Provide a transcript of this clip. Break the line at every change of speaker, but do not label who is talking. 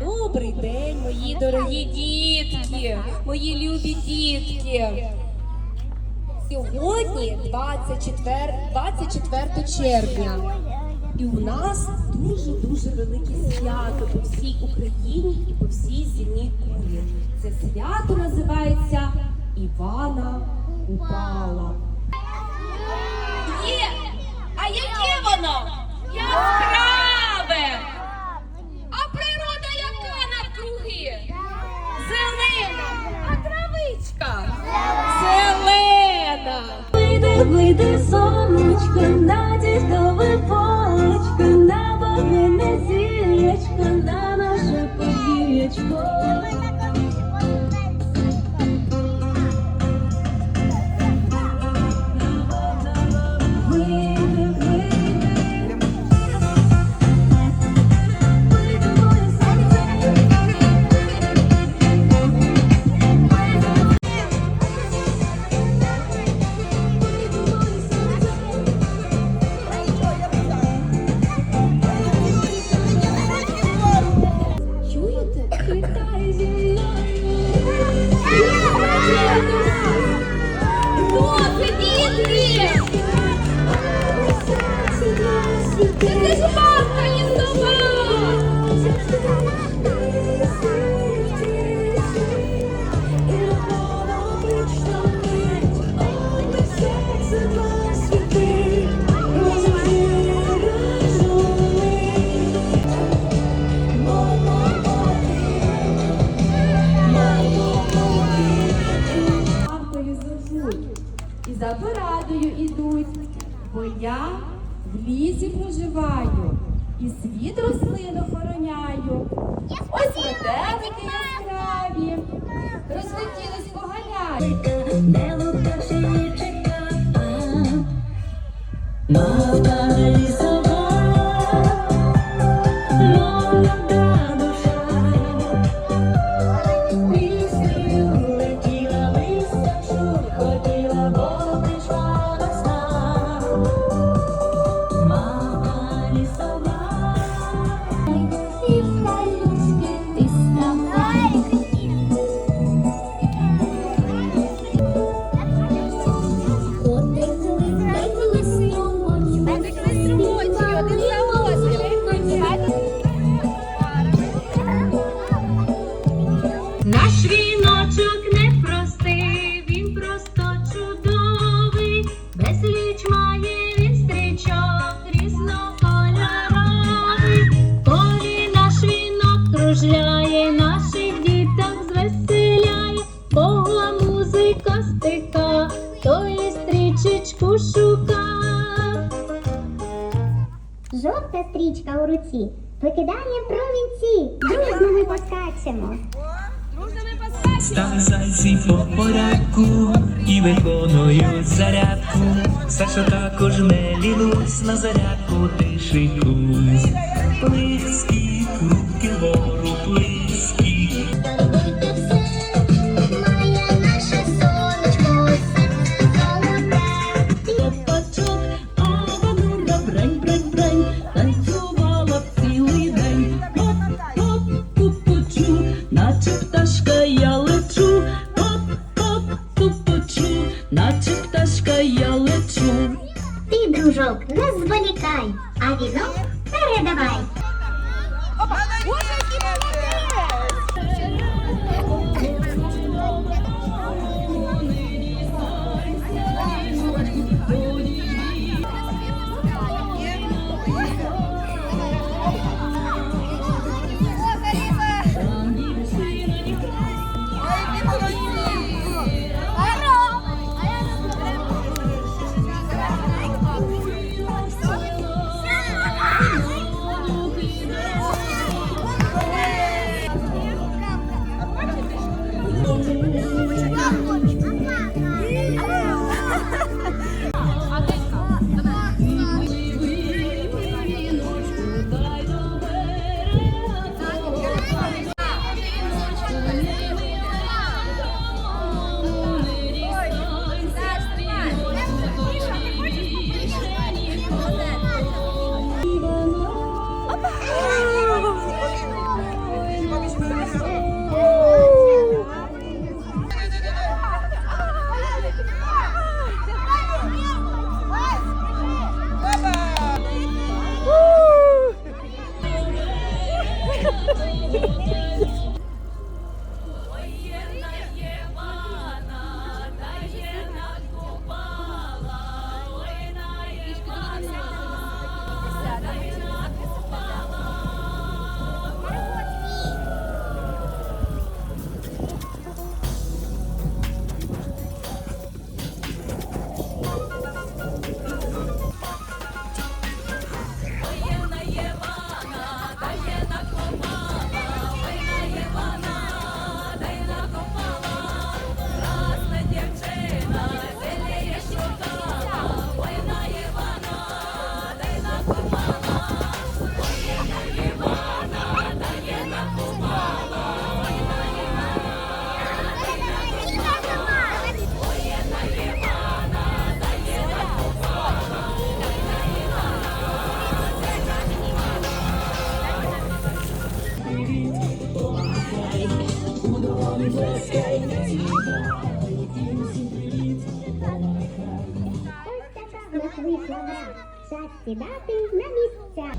Добрий день, мої дорогі дітки, мої любі дітки. Сьогодні 24, 24 червня. І у нас дуже-дуже велике свято по всій Україні і по всій земній кулі. Це свято називається Івана Купала. Є! А яке воно? Яскраве! А природа яка навкруги? Зелена! А травичка? Зелена!
Вийди, вийди, сонечко, на дідове полечко, бо я в лісі проживаю і світ рослин охороняю. Ось метелики яскраві, розлетілись по галяні.
Жовта стрічка у руці. Викидаємо провінці. Дружно ми поскачемо.
Стали зайці по порядку і виконують зарядку. Саша також не лінусь, на зарядку ти шикусь. Плиски, руки вору плиски.
Пташка я лечу. поп-поп тупочу, наче пташка я лечу.
Ти, дружок, не зволікай, а вінок передавай. Вийшла. Час сідати на місця.